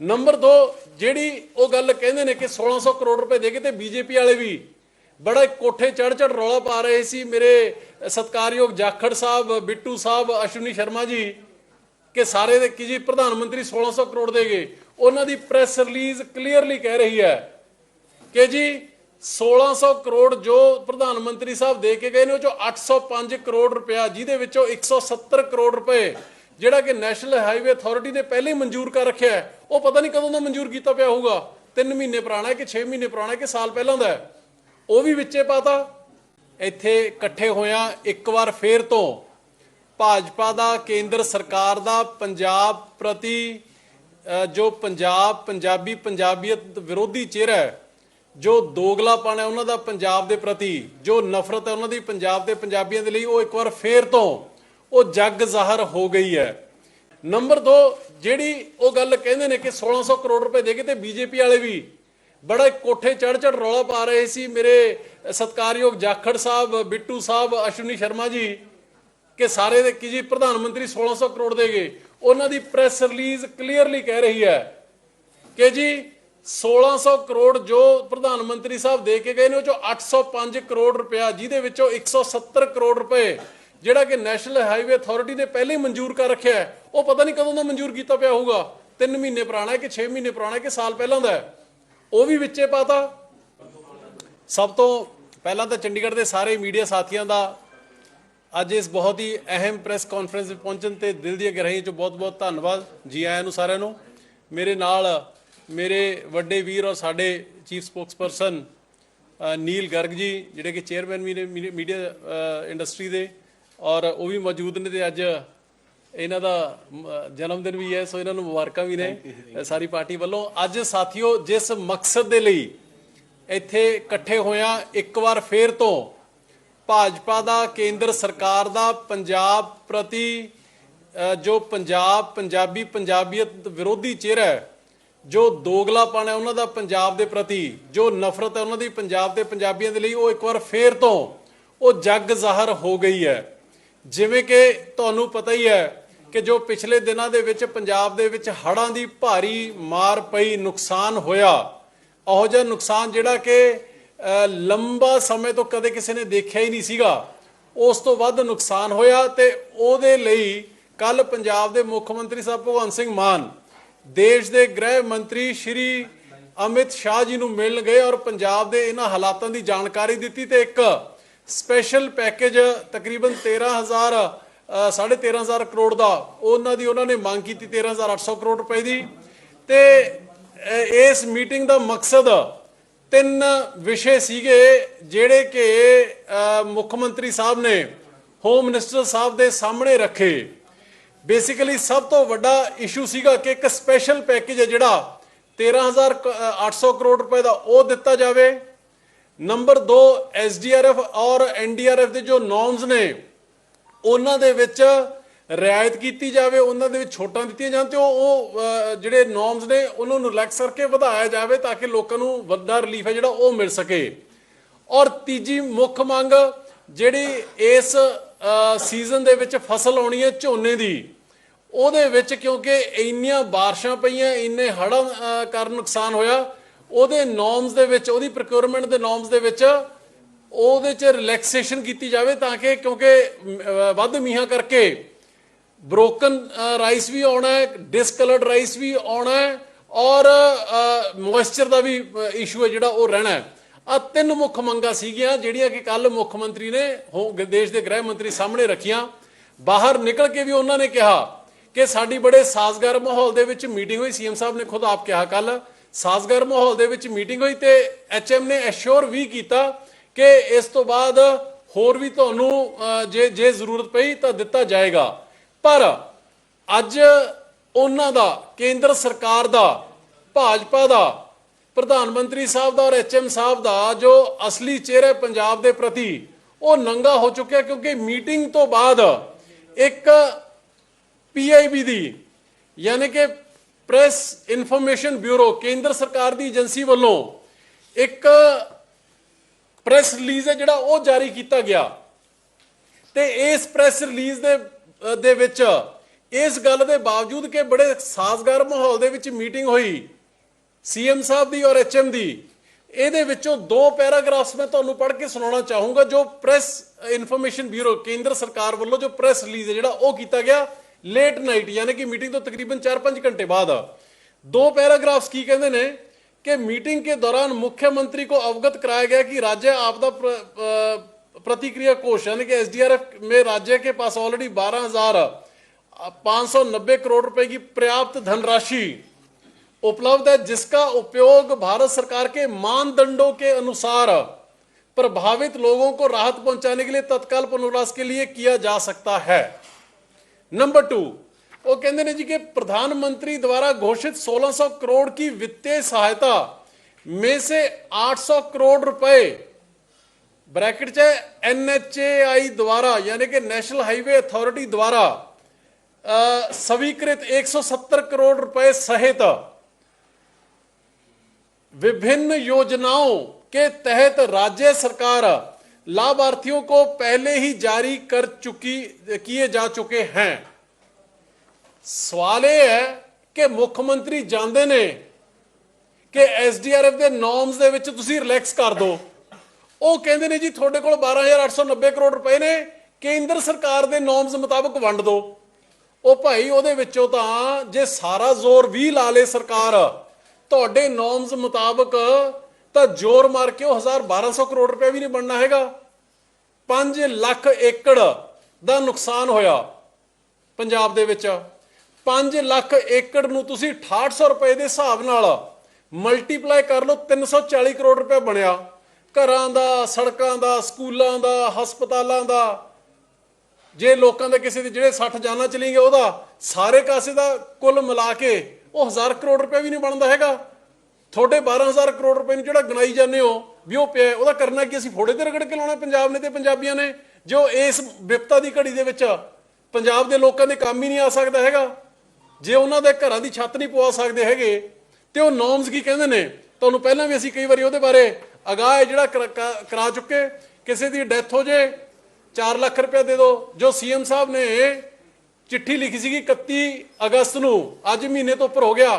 Number 2 ਜਿਹੜੀ ਉਹ ਗੱਲ ਕਹਿੰਦੇ ਨੇ ਕਿ 1600 ਕਰੋੜ ਰੁਪਏ ਦੇ ਕੇ ਤੇ ਬੀਜੇਪੀ ਵਾਲੇ ਵੀ ਬੜਾ ਕੋਠੇ ਚੜ ਚੜ ਰੌਲਾ ਪਾ ਰਹੇ ਸੀ। ਮੇਰੇ ਸਤਕਾਰਯੋਗ ਜਾਖੜ ਸਾਹਿਬ, ਬਿੱਟੂ ਸਾਹਿਬ, ਅਸ਼ਵਨੀ ਸ਼ਰਮਾ ਜੀ, ਕਿ ਸਾਰੇ ਦੇ ਕਿ ਜੀ ਪ੍ਰਧਾਨ ਮੰਤਰੀ 1600 ਕਰੋੜ ਦੇਗੇ ਉਹਨਾਂ ਦੀ ਪ੍ਰੈਸ ਰਿਲੀਜ਼ ਕਲੀਅਰਲੀ ਕਹਿ ਰਹੀ ਹੈ ਕਿ ਜੀ 1600 ਕਰੋੜ ਜੋ ਪ੍ਰਧਾਨ ਮੰਤਰੀ ਸਾਹਿਬ ਦੇ ਕੇ ਗਏ ਨੇ, ਉਹ ਚੋਂ 805 ਕਰੋੜ ਰੁਪਇਆ, ਜਿਹਦੇ ਵਿੱਚੋਂ 170 ਕਰੋੜ ਰੁਪਏ ਜਿਹੜਾ ਕਿ ਨੈਸ਼ਨਲ ਹਾਈਵੇ ਅਥਾਰਟੀ ਨੇ ਪਹਿਲੇ ਮਨਜ਼ੂਰ ਕਰ ਰੱਖਿਆ ਹੈ, ਉਹ ਪਤਾ ਨਹੀਂ ਕਦੋਂ ਦਾ ਮਨਜ਼ੂਰ ਕੀਤਾ ਪਿਆ ਹੋਊਗਾ। 3 ਮਹੀਨੇ ਪੁਰਾਣਾ ਹੈ ਕਿ 6 ਮਹੀਨੇ ਪੁਰਾਣਾ ਹੈ ਕਿ ਸਾਲ ਪਹਿਲਾਂ ਦਾ ਹੈ? ਉਹ ਵੀ ਵਿੱਚੇ ਪਾਤਾ। ਇੱਥੇ ਇਕੱਠੇ ਹੋਇਆ ਇੱਕ ਵਾਰ ਫੇਰ ਤੋਂ। ਭਾਜਪਾ ਦਾ, ਕੇਂਦਰ ਸਰਕਾਰ ਦਾ, ਪੰਜਾਬ ਪ੍ਰਤੀ ਜੋ ਪੰਜਾਬ, ਪੰਜਾਬੀ ਪੰਜਾਬੀਅਤ ਵਿਰੋਧੀ ਚਿਹਰਾ ਹੈ, ਜੋ ਦੋਗਲਾਪਣ ਹੈ ਉਹਨਾਂ ਦਾ ਪੰਜਾਬ ਦੇ ਪ੍ਰਤੀ, ਜੋ ਨਫ਼ਰਤ ਹੈ ਉਹਨਾਂ ਦੀ ਪੰਜਾਬ ਦੇ ਪੰਜਾਬੀਆਂ ਦੇ ਲਈ, ਉਹ ਇੱਕ ਵਾਰ ਫੇਰ ਤੋਂ ਉਹ ਜੱਗ ਜ਼ਾਹਰ ਹੋ ਗਈ ਹੈ। ਨੰਬਰ 2 ਜਿਹੜੀ ਉਹ ਗੱਲ ਕਹਿੰਦੇ ਨੇ ਕਿ 1600 ਕਰੋੜ ਰੁਪਏ ਦੇ ਕੇ ਤੇ ਬੀਜੇਪੀ ਵਾਲੇ ਵੀ ਬੜਾ ਕੋਠੇ ਚੜ ਚੜ ਰੌਲਾ ਪਾ ਰਹੇ ਸੀ। ਮੇਰੇ ਸਤਕਾਰਯੋਗ ਜਾਖੜ ਸਾਹਿਬ, ਬਿੱਟੂ ਸਾਹਿਬ, ਅਸ਼ਵਨੀ ਸ਼ਰਮਾ ਜੀ ਕਿ ਸਾਰੇ ਦੇ ਕਿ ਜੀ ਪ੍ਰਧਾਨ ਮੰਤਰੀ 1600 ਕਰੋੜ ਦੇਗੇ ਉਹਨਾਂ ਦੀ ਪ੍ਰੈਸ ਰਿਲੀਜ਼ ਕਲੀਅਰਲੀ ਕਹਿ ਰਹੀ ਹੈ ਕਿ ਜੀ 1600 ਕਰੋੜ ਜੋ ਪ੍ਰਧਾਨ ਮੰਤਰੀ ਸਾਹਿਬ ਦੇ ਕੇ ਗਏ ਨੇ, ਉਹ ਚੋਂ 805 ਕਰੋੜ ਰੁਪਇਆ, ਜਿਹਦੇ ਵਿੱਚੋਂ 170 ਕਰੋੜ ਰੁਪਏ ਜਿਹੜਾ ਕਿ ਨੈਸ਼ਨਲ ਹਾਈਵੇ ਅਥਾਰਟੀ ਨੇ ਪਹਿਲੇ ਹੀ ਮਨਜ਼ੂਰ ਕਰ ਰੱਖਿਆ ਹੈ ਉਹ ਪਤਾ ਨਹੀਂ ਕਦੋਂ ਦਾ ਮਨਜ਼ੂਰ ਕੀਤਾ ਪਿਆ ਹੋਊਗਾ। 3 ਮਹੀਨੇ ਪੁਰਾਣਾ ਹੈ ਕਿ 6 ਮਹੀਨੇ ਪੁਰਾਣਾ ਹੈ ਕਿ ਸਾਲ ਪਹਿਲਾਂ ਦਾ ਹੈ? ਉਹ ਵੀ ਵਿੱਚੇ ਪਾਤਾ। ਸਭ ਤੋਂ ਪਹਿਲਾਂ ਤਾਂ ਚੰਡੀਗੜ੍ਹ ਦੇ ਸਾਰੇ ਮੀਡੀਆ ਸਾਥੀਆਂ ਦਾ ਅੱਜ ਇਸ ਬਹੁਤ ਹੀ ਅਹਿਮ ਪ੍ਰੈਸ ਕਾਨਫਰੰਸ ਵਿੱਚ ਪਹੁੰਚਣ ਤੇ ਦਿਲ ਦੀਆਂ ਗਹਿਰਾਈਆਂ ਚੋਂ ਬਹੁਤ-ਬਹੁਤ ਧੰਨਵਾਦ ਜੀ ਆਇਆਂ ਨੂੰ ਸਾਰਿਆਂ ਨੂੰ। ਮੇਰੇ ਨਾਲ ਮੇਰੇ ਵੱਡੇ ਵੀਰ ਔਰ ਸਾਡੇ ਚੀਫ ਸਪੋਕਸਪਰਸਨ ਅ, ਨੀਲ ਗਰਗ ਜੀ ਜਿਹੜੇ ਕਿ ਚੇਅਰਮੈਨ ਵੀ ਨੇ ਮੀਡੀਆ ਇੰਡਸਟਰੀ ਦੇ। ਔਰ ਉਹ ਵੀ ਮੌਜੂਦ ਨੇ ਤੇ ਅੱਜ ਇਹਨਾਂ ਦਾ ਜਨਮ ਦਿਨ ਵੀ ਹੈ ਸੋ ਇਹਨਾਂ ਨੂੰ ਮੁਬਾਰਕਾਂ ਵੀ ਨੇ ਸਾਰੀ ਪਾਰਟੀ ਵੱਲੋਂ। ਅੱਜ ਸਾਥੀਓ ਜਿਸ ਮਕਸਦ ਦੇ ਲਈ ਇੱਥੇ ਇਕੱਠੇ ਹੋਇਆ ਇੱਕ ਵਾਰ ਫੇਰ ਤੋਂ ਭਾਜਪਾ ਦਾ ਕੇਂਦਰ ਸਰਕਾਰ ਦਾ ਪੰਜਾਬ ਪ੍ਰਤੀ ਜੋ ਪੰਜਾਬ ਪੰਜਾਬੀ ਪੰਜਾਬੀਅਤ ਵਿਰੋਧੀ ਚਿਹਰਾ ਹੈ ਜੋ ਦੋਗਲਾਪਣ ਹੈ ਉਹਨਾਂ ਦਾ ਪੰਜਾਬ ਦੇ ਪ੍ਰਤੀ ਜੋ ਨਫ਼ਰਤ ਹੈ ਉਹਨਾਂ ਦੀ ਪੰਜਾਬ ਦੇ ਪੰਜਾਬੀਆਂ ਦੇ ਲਈ ਉਹ ਇੱਕ ਵਾਰ ਫੇਰ ਤੋਂ ਉਹ ਜੱਗ ਜ਼ਾਹਰ ਹੋ ਗਈ ਹੈ। ਜਿਵੇਂ ਕਿ ਤੁਹਾਨੂੰ ਪਤਾ ਹੀ ਹੈ ਕਿ ਜੋ ਪਿਛਲੇ ਦਿਨਾਂ ਦੇ ਵਿੱਚ ਪੰਜਾਬ ਦੇ ਵਿੱਚ ਹੜ੍ਹਾਂ ਦੀ ਭਾਰੀ ਮਾਰ ਪਈ, ਨੁਕਸਾਨ ਹੋਇਆ, ਉਹੋ ਜਿਹਾ ਨੁਕਸਾਨ ਜਿਹੜਾ ਕਿ ਲੰਬਾ ਸਮੇਂ ਤੋਂ ਕਦੇ ਕਿਸੇ ਨੇ ਦੇਖਿਆ ਹੀ ਨਹੀਂ ਸੀਗਾ। ਉਸ ਤੋਂ ਵੱਧ ਨੁਕਸਾਨ ਹੋਇਆ ਤੇ ਉਹਦੇ ਲਈ ਕੱਲ ਪੰਜਾਬ ਦੇ ਮੁੱਖ ਮੰਤਰੀ ਸਾਹਿਬ ਭਗਵੰਤ ਸਿੰਘ ਮਾਨ, ਦੇਸ਼ ਦੇ ਗ੍ਰਹਿ ਮੰਤਰੀ ਸ਼੍ਰੀ ਅਮਿਤ ਸ਼ਾਹ ਜੀ ਨੂੰ ਮਿਲਣ ਗਏ ਔਰ ਪੰਜਾਬ ਦੇ ਇਹਨਾਂ ਹਾਲਾਤਾਂ ਦੀ ਜਾਣਕਾਰੀ ਦਿੱਤੀ ਤੇ ਇੱਕ ਸਪੈਸ਼ਲ ਪੈਕੇਜ ਤਕਰੀਬਨ 13000 ਅ, ਸਾਢੇ 13000 ਕਰੋੜ ਦਾ। ਉਹਨਾਂ ਦੀ ਉਹਨਾਂ ਨੇ ਮੰਗ ਕੀਤੀ 13800 ਕਰੋੜ ਰੁਪਏ ਦੀ। ਤੇ ਇਸ ਮੀਟਿੰਗ ਦਾ ਮਕਸਦ ਤਿੰਨ ਵਿਸ਼ੇ ਸੀਗੇ ਜਿਹੜੇ ਕਿ ਮੁੱਖ ਮੰਤਰੀ ਸਾਹਿਬ ਨੇ ਹੋਮ ਮਿਨਿਸਟਰ ਸਾਹਿਬ ਦੇ ਸਾਹਮਣੇ ਰੱਖੇ। ਬੇਸਿਕਲੀ ਸਭ ਤੋਂ ਵੱਡਾ ਇਸ਼ੂ ਸੀਗਾ ਕਿ ਇੱਕ ਸਪੈਸ਼ਲ ਪੈਕੇਜ ਹੈ ਜਿਹੜਾ 13800 ਕਰੋੜ ਰੁਪਏ ਦਾ ਉਹ ਦਿੱਤਾ ਜਾਵੇ। ਨੰਬਰ 2 ਐਸਡੀਆਰਐਫ ਔਰ ਐਨਡੀਆਰਐਫ ਦੇ ਜੋ ਨੋਰਮਸ ਨੇ, ਉਹਨਾਂ ਦੇ ਵਿੱਚ ਰਿਆਇਤ ਕੀਤੀ ਜਾਵੇ, ਉਹਨਾਂ ਦੇ ਵਿੱਚ ਛੋਟਾਂ ਦਿੱਤੀਆਂ ਜਾਣ ਤੇ ਉਹ ਜਿਹੜੇ ਨੋਰਮਸ ਨੇ, ਉਹਨਾਂ ਨੂੰ ਰਿਲੈਕਸ ਕਰਕੇ ਵਧਾਇਆ ਜਾਵੇ ਤਾਂ ਕਿ ਲੋਕਾਂ ਨੂੰ ਵੱਡਾ ਰਿਲੀਫ ਹੈ ਜਿਹੜਾ ਉਹ ਮਿਲ ਸਕੇ। ਔਰ ਤੀਜੀ ਮੁੱਖ ਮੰਗ, ਜਿਹੜੀ ਇਸ ਸੀਜ਼ਨ ਦੇ ਵਿੱਚ ਫਸਲ ਆਉਣੀ ਹੈ ਝੋਨੇ ਦੀ, ਉਹਦੇ ਵਿੱਚ ਕਿਉਂਕਿ ਇੰਨੀਆਂ ਬਾਰਿਸ਼ਾਂ ਪਈਆਂ, ਇੰਨੇ ਹੜ੍ਹਾਂ ਕਾਰਨ ਨੁਕਸਾਨ ਹੋਇਆ ਉਹਦੇ ਨੋਰਮਸ ਦੇ ਵਿੱਚ, ਉਹਦੀ ਪ੍ਰੋਕਿਉਰਮੈਂਟ ਦੇ ਨੋਰਮਸ ਦੇ ਵਿੱਚ ਉਹਦੇ ਚ ਰਿਲੈਕਸੇਸ਼ਨ ਕੀਤੀ ਜਾਵੇ ਤਾਂ ਕਿ ਕਿਉਂਕਿ ਵੱਧ ਮੀਹਾਂ ਕਰਕੇ ਬ੍ਰੋਕਨ ਰਾਈਸ ਵੀ ਆਉਣਾ ਹੈ ਡਿਸਕਲਰਡ ਰਾਈਸ ਵੀ ਆਉਣਾ ਹੈ ਔਰ ਮੋਇਸਚਰ ਦਾ ਵੀ ਇਸ਼ੂ ਹੈ ਜਿਹੜਾ ਉਹ ਰਹਿਣਾ ਹੈ। ਆ ਤਿੰਨ ਮੁੱਖ ਮੰਗਾਂ ਸੀਗੀਆਂ ਜਿਹੜੀਆਂ ਕਿ ਕੱਲ ਮੁੱਖ ਮੰਤਰੀ ਨੇ ਹੋ- ਦੇਸ਼ ਦੇ ਗ੍ਰਹਿ ਮੰਤਰੀ ਸਾਹਮਣੇ ਰੱਖੀਆਂ। ਬਾਹਰ ਨਿਕਲ ਕੇ ਵੀ ਉਹਨਾਂ ਨੇ ਕਿਹਾ ਕਿ ਸਾਡੀ ਬੜੇ ਸਾਜ਼ਗਰ ਮਾਹੌਲ ਦੇ ਵਿੱਚ ਮੀਟਿੰਗ ਹੋਈ। ਸੀਐਮ ਸਾਹਿਬ ਨੇ ਖੁਦ ਆਪ ਕਿਹਾ ਕੱਲ ਸਾਜ਼ਗਰ ਮਾਹੌਲ ਦੇ ਵਿੱਚ ਮੀਟਿੰਗ ਹੋਈ ਤੇ ਐਚਐਮ ਨੇ ਐਸ਼ੋਰ ਵੀ ਕੀਤਾ ਕਿ ਇਸ ਤੋਂ ਬਾਅਦ ਹੋਰ ਵੀ ਤੁਹਾਨੂੰ ਜੇ ਜੇ ਜ਼ਰੂਰਤ ਪਈ ਤਾਂ ਦਿੱਤਾ ਜਾਏਗਾ। ਪਰ ਅੱਜ ਉਹਨਾਂ ਦਾ, ਕੇਂਦਰ ਸਰਕਾਰ ਦਾ, ਭਾਜਪਾ ਦਾ, ਪ੍ਰਧਾਨ ਮੰਤਰੀ ਸਾਹਿਬ ਦਾ ਔਰ ਐਚਐਮ ਸਾਹਿਬ ਦਾ ਜੋ ਅਸਲੀ ਚਿਹਰਾ ਪੰਜਾਬ ਦੇ ਪ੍ਰਤੀ ਉਹ ਨੰਗਾ ਹੋ ਚੁੱਕਿਆ ਕਿਉਂਕਿ ਮੀਟਿੰਗ ਤੋਂ ਬਾਅਦ ਇੱਕ ਪੀਆਈਬੀ ਦੀ, ਯਾਨੀ ਕਿ ਪ੍ਰੈਸ ਇਨਫੋਰਮੇਸ਼ਨ ਬਿਊਰੋ ਕੇਂਦਰ ਸਰਕਾਰ ਦੀ ਏਜੰਸੀ ਵੱਲੋਂ ਇੱਕ ਪ੍ਰੈਸ ਰਿਲੀਜ਼ ਹੈ ਜਿਹੜਾ ਉਹ ਜਾਰੀ ਕੀਤਾ ਗਿਆ। ਤੇ ਇਸ ਪ੍ਰੈਸ ਰਿਲੀਜ਼ ਦੇ ਦੇ ਵਿੱਚ ਇਸ ਗੱਲ ਦੇ ਬਾਵਜੂਦ ਕਿ ਬੜੇ ਸਾਜ਼ਗਾਰ ਮਾਹੌਲ ਦੇ ਵਿੱਚ ਮੀਟਿੰਗ ਹੋਈ ਸੀਐਮ ਸਾਹਿਬ ਦੀ ਔਰ ਐਚਐਮ ਦੀ, ਇਹਦੇ ਵਿੱਚੋਂ ਦੋ ਪੈਰਾਗ੍ਰਾਫਸ ਮੈਂ ਤੁਹਾਨੂੰ ਪੜ੍ਹ ਕੇ ਸੁਣਾਉਣਾ ਚਾਹੂੰਗਾ ਜੋ ਪ੍ਰੈਸ ਇਨਫੋਰਮੇਸ਼ਨ ਬਿਊਰੋ ਕੇਂਦਰ ਸਰਕਾਰ ਵੱਲੋਂ ਜੋ ਪ੍ਰੈਸ ਰਿਲੀਜ਼ ਹੈ ਜਿਹੜਾ ਉਹ ਕੀਤਾ ਗਿਆ। लेट नाइट यानी कि मीटिंग तो तकरीबन चार पाँच घंटे बाद दो ਪੈਰਾਗ੍ਰਾਫਸ ਕੀ ਕਹਿੰਦੇ ਨੇ ਕਿ ਮੀਟਿੰਗ ਕੇ ਦੌਰਾਨ ਮੁੱਖ ਮੰਤਰੀ ਕੋ ਅਵਗਤ ਕਰਾਇਆ ਗਿਆ राज्य आपदा प्रतिक्रिया कोष, यानी कि एसडीआरएफ में राज्य के पास ऑलरेडी बारह हज़ार पाँच सौ नब्बे करोड़ रुपए की पर्याप्त धनराशि उपलब्ध है, जिसका उपयोग भारत सरकार के मानदंडों के अनुसार प्रभावित लोगों को राहत पहुँचाने के लिए तत्काल पुनर्वास के लिए किया जा सकता है। नंबर टू वो कहते हैं जी के प्रधानमंत्री द्वारा घोषित 1600 करोड़ की वित्तीय सहायता में से 800 करोड़ रुपए, ब्रैकेट से एनएचएआई द्वारा, यानी कि नेशनल हाईवे अथॉरिटी द्वारा स्वीकृत 170 करोड़ रुपए सहित विभिन्न योजनाओं के तहत राज्य सरकार लाभार्थियों को पहले ही जारी कर चुकी किए जा चुके हैं ਸਵਾਲ ਇਹ ਹੈ ਕਿ ਮੁੱਖ ਮੰਤਰੀ ਜਾਂਦੇ ਨੇ ਕਿ ਐਸਡੀਆਰਐਫ ਦੇ ਨੋਰਮਸ ਦੇ ਵਿੱਚ ਤੁਸੀਂ ਰਿਲੈਕਸ ਕਰ ਦਿਓ ਉਹ ਕਹਿੰਦੇ ਨੇ ਜੀ ਤੁਹਾਡੇ ਕੋਲ 12890 ਕਰੋੜ ਰੁਪਏ ਨੇ ਕੇਂਦਰ ਸਰਕਾਰ ਦੇ ਨੋਰਮਸ ਮੁਤਾਬਕ ਵੰਡ ਦਿਓ ਉਹ ਭਾਈ ਉਹਦੇ ਵਿੱਚੋਂ ਤਾਂ ਜੇ ਸਾਰਾ ਜ਼ੋਰ ਵੀ ਲਾ ਲੇ ਸਰਕਾਰ ਤੁਹਾਡੇ ਨੋਰਮਸ ਮੁਤਾਬਕ ਤਾਂ ਜ਼ੋਰ ਮਾਰ ਕੇ ਉਹ 1200 ਕਰੋੜ ਰੁਪਏ ਵੀ ਨਹੀਂ ਬਣਨਾ ਹੈਗਾ 5 ਲੱਖ ਏਕੜ ਦਾ ਨੁਕਸਾਨ ਹੋਇਆ ਪੰਜਾਬ ਦੇ ਵਿੱਚ। 5 ਲੱਖ ਏਕੜ ਨੂੰ ਤੁਸੀਂ 6800 ਰੁਪਏ ਦੇ ਹਿਸਾਬ ਨਾਲ ਮਲਟੀਪਲਾਈ ਕਰ ਲਓ 340 ਕਰੋੜ ਰੁਪਏ ਬਣਿਆ। ਘਰਾਂ ਦਾ, ਸੜਕਾਂ ਦਾ, ਸਕੂਲਾਂ ਦਾ, ਹਸਪਤਾਲਾਂ ਦਾ। ਜੇ ਲੋਕਾਂ ਦੇ ਕਿਸੇ ਦੇ ਜਿਹੜੇ 60 ਜਾਨਾਂ ਚਲੀ ਗਏ ਉਹਦਾ ਸਾਰੇ ਕਾਸੇ ਦਾ ਕੁੱਲ ਮਿਲਾ ਕੇ ਉਹ 1000 ਕਰੋੜ ਰੁਪਏ ਵੀ ਨਹੀਂ ਬਣਦਾ ਹੈਗਾ। ਤੁਹਾਡੇ 12000 ਕਰੋੜ ਰੁਪਏ ਨੂੰ ਜਿਹੜਾ ਗਣਾਈ ਜਾਂਦੇ ਹੋ, ਵੀ ਉਹ ਪਿਆ ਉਹਦਾ ਕਰਨਾ ਕੀ ਅਸੀਂ ਫੋੜੇ ਤੇ ਰਗੜ ਕੇ ਲਾਉਣਾ ਪੰਜਾਬ ਨੇ ਤੇ ਪੰਜਾਬੀਆਂ ਨੇ। ਜੋ ਇਸ ਵਿਪਤਾ ਦੀ ਘੜੀ ਦੇ ਵਿੱਚ ਪੰਜਾਬ ਦੇ ਲੋਕਾਂ ਦੇ ਕੰਮ ਹੀ ਨਹੀਂ ਆ ਸਕਦਾ ਹੈਗਾ, ਜੇ ਉਹਨਾਂ ਦੇ ਘਰਾਂ ਦੀ ਛੱਤ ਨਹੀਂ ਪਵਾ ਸਕਦੇ ਹੈਗੇ, ਤੇ ਉਹ ਨੋਰਮਸ ਕੀ ਕਹਿੰਦੇ ਨੇ? ਤੁਹਾਨੂੰ ਪਹਿਲਾਂ ਵੀ ਅਸੀਂ ਕਈ ਵਾਰੀ ਉਹਦੇ ਬਾਰੇ ਅਗਾਹ ਜਿਹੜਾ ਕਰਾ- ਚੁੱਕੇ, ਕਿਸੇ ਦੀ ਡੈਥ ਹੋ ਜੇ 4 ਲੱਖ ਰੁਪਏ ਦੇ ਦਿਓ ਜੋ ਸੀਐਮ ਸਾਹਿਬ ਨੇ ਚਿੱਠੀ ਲਿਖੀ ਸੀਗੀ 31 ਅਗਸਤ ਨੂੰ, ਅੱਜ ਮਹੀਨੇ ਤੋਂ ਉੱਪਰ ਹੋ ਗਿਆ।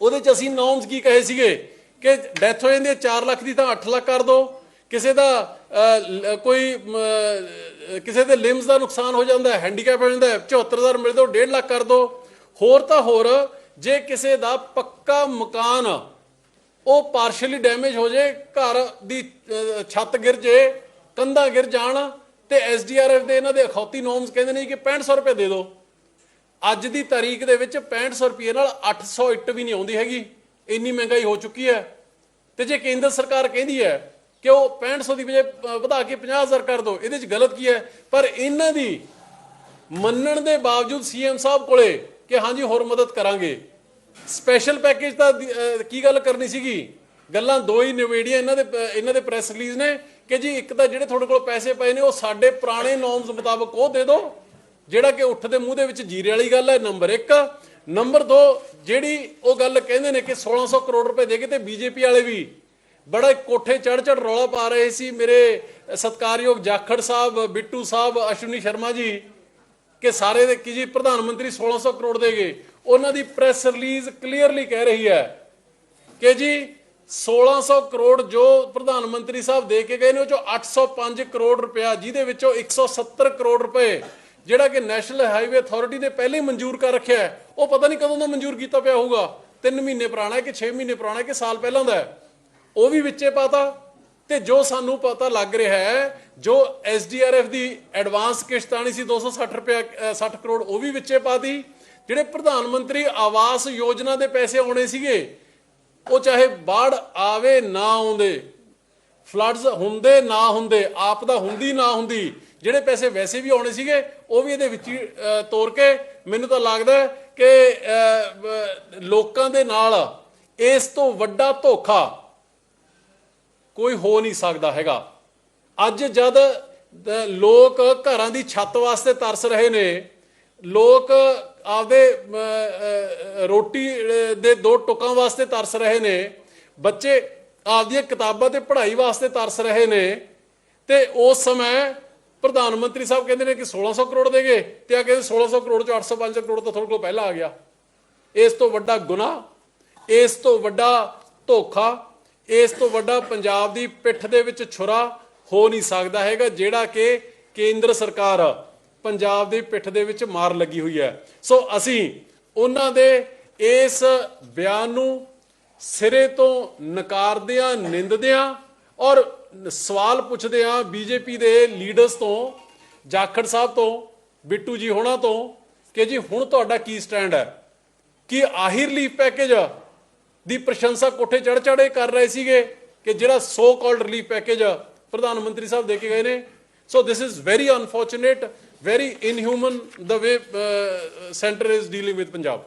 ਉਹਦੇ ਚ ਅਸੀਂ ਨੋਰਮਸ ਕੀ ਕਹੇ ਸੀਗੇ? ਕਿ ਡੈਥ ਹੋ ਜਾਂਦੀ ਹੈ 4 ਲੱਖ ਦੀ ਤਾਂ 8 ਲੱਖ ਕਰ ਦਿਓ ਕਿਸੇ ਦਾ ਕੋਈ ਕਿਸੇ ਦੇ ਲਿਮਸ ਦਾ ਨੁਕਸਾਨ ਹੋ ਜਾਂਦਾ ਹੈ ਹੈਂਡੀਕੈਪ ਹੋ ਜਾਂਦਾ ਹੈ 74000 ਮਿਲਦੇ ਉਹ 1.5 ਲੱਖ ਕਰ ਦਿਓ ਹੋਰ ਤਾਂ ਹੋਰ, ਜੇ ਕਿਸੇ ਦਾ ਪੱਕਾ ਮਕਾਨ ਉਹ ਪਾਰਸ਼ਲੀ ਡੈਮੇਜ ਹੋ ਜੇ, ਘਰ ਦੀ ਛੱਤ ਗਿਰ ਜੇ, ਕੰਧਾਂ ਗਿਰ ਜਾਣ, ਤੇ ਐਸਡੀਆਰਐਫ ਦੇ ਇਹਨਾਂ ਦੇ ਅਖੌਤੀ ਨੋਰਮਸ ਕਹਿੰਦੇ ਨੇ ਕਿ 6500 ਰੁਪਏ ਦੇ ਦਿਓ ਅੱਜ ਦੀ ਤਾਰੀਖ ਦੇ ਵਿੱਚ 6500 ਰੁਪਏ ਨਾਲ 800 ਇੱਟ ਵੀ ਨਹੀਂ ਆਉਂਦੀ ਹੈਗੀ। ਇੰਨੀ ਮਹਿੰਗਾਈ ਹੋ ਚੁੱਕੀ ਹੈ। ਤੇ ਜੇ ਕੇਂਦਰ ਸਰਕਾਰ ਕਹਿੰਦੀ ਹੈ ਕਿ ਉਹ 6500 ਦੀ ਵਜੇ ਵਧਾ ਕੇ 50000 ਕਰ ਦਿਓ ਇਹਦੇ 'ਚ ਗਲਤ ਕੀ ਹੈ? ਪਰ ਇਹਨਾਂ ਦੀ ਮੰਨਣ ਦੇ ਬਾਵਜੂਦ ਸੀਐਮ ਸਾਹਿਬ ਕੋਲੇ ਕਿ ਹਾਂਜੀ, ਹੋਰ ਮਦਦ ਕਰਾਂਗੇ। ਸਪੈਸ਼ਲ ਪੈਕੇਜ ਤਾਂ ਦੀ- ਕੀ ਗੱਲ ਕਰਨੀ ਸੀਗੀ? ਗੱਲਾਂ ਦੋ ਹੀ ਨਿਵੇੜੀਆਂ ਇਹਨਾਂ ਦੇ ਇਹਨਾਂ ਦੇ ਪ੍ਰੈਸ ਰਿਲੀਜ਼ ਨੇ ਕਿ ਜੀ ਇੱਕ ਤਾਂ ਜਿਹੜੇ ਤੁਹਾਡੇ ਕੋਲ ਪੈਸੇ ਪਏ ਨੇ, ਉਹ ਸਾਡੇ ਪੁਰਾਣੇ ਨੋਰਮਸ ਮੁਤਾਬਕ ਉਹ ਦੇ ਦਿਓ ਜਿਹੜਾ ਕਿ ਉੱਠ ਦੇ ਮੂੰਹ ਦੇ ਵਿੱਚ ਜੀਰੇ ਵਾਲੀ ਗੱਲ ਹੈ, ਨੰਬਰ 1 ਨੰਬਰ 2 ਜਿਹੜੀ ਉਹ ਗੱਲ ਕਹਿੰਦੇ ਨੇ ਕਿ 1600 ਕਰੋੜ ਰੁਪਏ ਦੇ ਕੇ ਤੇ ਬੀਜੇਪੀ ਵਾਲੇ ਵੀ ਬੜਾ ਕੋਠੇ ਚੜ ਚੜ ਰੌਲਾ ਪਾ ਰਹੇ ਸੀ। ਮੇਰੇ ਸਤਕਾਰਯੋਗ ਜਾਖੜ ਸਾਹਿਬ, ਬਿੱਟੂ ਸਾਹਿਬ, ਅਸ਼ਵਨੀ ਸ਼ਰਮਾ ਜੀ, ਕਿ ਸਾਰੇ ਦੇ ਕੀ ਜੀ, ਪ੍ਰਧਾਨ ਮੰਤਰੀ 1600 ਕਰੋੜ ਦੇਗੇ ਉਹਨਾਂ ਦੀ ਪ੍ਰੈਸ ਰਿਲੀਜ਼ ਕਲੀਅਰਲੀ ਕਹਿ ਰਹੀ ਹੈ ਕਿ ਜੀ 1600 ਕਰੋੜ ਜੋ ਪ੍ਰਧਾਨ ਮੰਤਰੀ ਸਾਹਿਬ ਦੇ ਕੇ ਗਏ ਨੇ, ਉਹ ਚੋਂ 805 ਕਰੋੜ ਰੁਪਇਆ, ਜਿਹਦੇ ਵਿੱਚੋਂ 170 ਕਰੋੜ ਰੁਪਏ ਜਿਹੜਾ ਕਿ ਨੈਸ਼ਨਲ ਹਾਈਵੇ ਅਥਾਰਟੀ ਨੇ ਪਹਿਲੇ ਮਨਜ਼ੂਰ ਕਰ ਰੱਖਿਆ ਹੈ, ਉਹ ਪਤਾ ਨਹੀਂ ਕਦੋਂ ਦਾ ਮਨਜ਼ੂਰ ਕੀਤਾ ਪਿਆ ਹੋਊਗਾ। 3 ਮਹੀਨੇ ਪੁਰਾਣਾ ਹੈ ਕਿ 6 ਮਹੀਨੇ ਪੁਰਾਣਾ ਹੈ ਕਿ ਸਾਲ ਪਹਿਲਾਂ ਦਾ ਉਹ ਵੀ ਵਿੱਚੇ ਪਾਤਾ ਤੇ ਜੋ ਸਾਨੂੰ ਪਤਾ ਲੱਗ ਰਿਹਾ ਹੈ, ਜੋ ਐਸਡੀਆਰਐਫ ਦੀ ਐਡਵਾਂਸ ਕਿਸ਼ਤ ਆਣੀ ਸੀ 260 ਰੁਪਏ 60 ਕਰੋੜ, ਉਹ ਵੀ ਵਿੱਚੇ ਪਾਤੀ। ਜਿਹੜੇ ਪ੍ਰਧਾਨ ਮੰਤਰੀ ਆਵਾਸ ਯੋਜਨਾ ਦੇ ਪੈਸੇ ਆਉਣੇ ਸੀਗੇ, ਉਹ ਚਾਹੇ ਬਾੜ ਆਵੇ ਨਾ ਆਉਂਦੇ, ਫਲੱਡਸ ਹੁੰਦੇ ਨਾ ਹੁੰਦੇ ਆਪਦਾ ਹੁੰਦੀ ਨਾ ਹੁੰਦੀ ਜਿਹੜੇ ਪੈਸੇ ਵੈਸੇ ਵੀ ਆਉਣੇ ਸੀਗੇ, ਉਹ ਵੀ ਇਹਦੇ ਵਿੱਚ ਹੀ ਤੋਰ ਕੇ ਮੈਨੂੰ ਤਾਂ ਲੱਗਦਾ ਕਿ ਲੋਕਾਂ ਦੇ ਨਾਲ ਇਸ ਤੋਂ ਵੱਡਾ ਧੋਖਾ ਕੋਈ ਹੋ ਨਹੀਂ ਸਕਦਾ ਹੈਗਾ। ਅੱਜ ਜਦ ਲੋਕ ਘਰਾਂ ਦੀ ਛੱਤ ਵਾਸਤੇ ਤਰਸ ਰਹੇ ਨੇ, ਲੋਕ ਆਪਦੇ ਰੋਟੀ ਦੇ ਦੋ ਟੁਕਾਂ ਵਾਸਤੇ ਤਰਸ ਰਹੇ ਨੇ, ਬੱਚੇ ਆਪਦੀਆਂ ਕਿਤਾਬਾਂ ਤੇ ਪੜ੍ਹਾਈ ਵਾਸਤੇ ਤਰਸ ਰਹੇ ਨੇ, ਤੇ ਉਸ ਸਮੇਂ ਪ੍ਰਧਾਨ ਮੰਤਰੀ ਸਾਹਿਬ ਕਹਿੰਦੇ ਨੇ ਕਿ 1600 ਕਰੋੜ ਦੇਗੇ ਤੇ ਆ ਕਹਿੰਦੇ 1600 ਕਰੋੜ ਚੋਂ 805 ਕਰੋੜ ਤਾਂ ਤੁਹਾਡੇ ਕੋਲ ਪਹਿਲਾਂ ਆ ਗਿਆ। ਇਸ ਤੋਂ ਵੱਡਾ ਗੁਨਾਹ, ਇਸ ਤੋਂ ਵੱਡਾ ਧੋਖਾ, ਇਸ ਤੋਂ ਵੱਡਾ ਪੰਜਾਬ ਦੀ ਪਿੱਠ ਦੇ ਵਿੱਚ ਛੁਰਾ ਹੋ ਨਹੀਂ ਸਕਦਾ ਹੈਗਾ, ਜਿਹੜਾ ਕਿ ਕੇਂਦਰ ਸਰਕਾਰ ਪੰਜਾਬ ਦੀ ਪਿੱਠ ਦੇ ਵਿੱਚ ਮਾਰ ਲੱਗੀ ਹੋਈ ਹੈ। ਸੋ ਅਸੀਂ ਉਹਨਾਂ ਦੇ ਇਸ ਬਿਆਨ ਨੂੰ ਸਿਰੇ ਤੋਂ ਨਕਾਰਦਿਆਂ, ਨਿੰਦਦਿਆਂ ਔਰ ਸਵਾਲ ਪੁੱਛਦੇ ਆ ਬੀਜੇਪੀ ਦੇ ਲੀਡਰਸ ਤੋਂ, ਜਾਖੜ ਸਾਹਿਬ ਤੋਂ, ਬਿੱਟੂ ਜੀ ਹੋਣਾ ਤੋਂ ਕਿ ਜੀ ਹੁਣ ਤੁਹਾਡਾ ਕੀ ਸਟੈਂਡ ਹੈ? ਕਿ ਆਹੀ ਰਿਲੀਫ ਪੈਕੇਜ ਦੀ ਪ੍ਰਸ਼ੰਸਾ ਕੋਠੇ ਚੜ ਚੜੇ ਕਰ ਰਹੇ ਸੀਗੇ ਕਿ ਜਿਹੜਾ ਸੋ ਕਾਲਡ ਰਿਲੀਫ ਪੈਕੇਜ ਪ੍ਰਧਾਨ ਮੰਤਰੀ ਸਾਹਿਬ ਦੇ ਕੇ ਗਏ ਨੇ? So this is very unfortunate very inhuman the way centre is dealing with Punjab.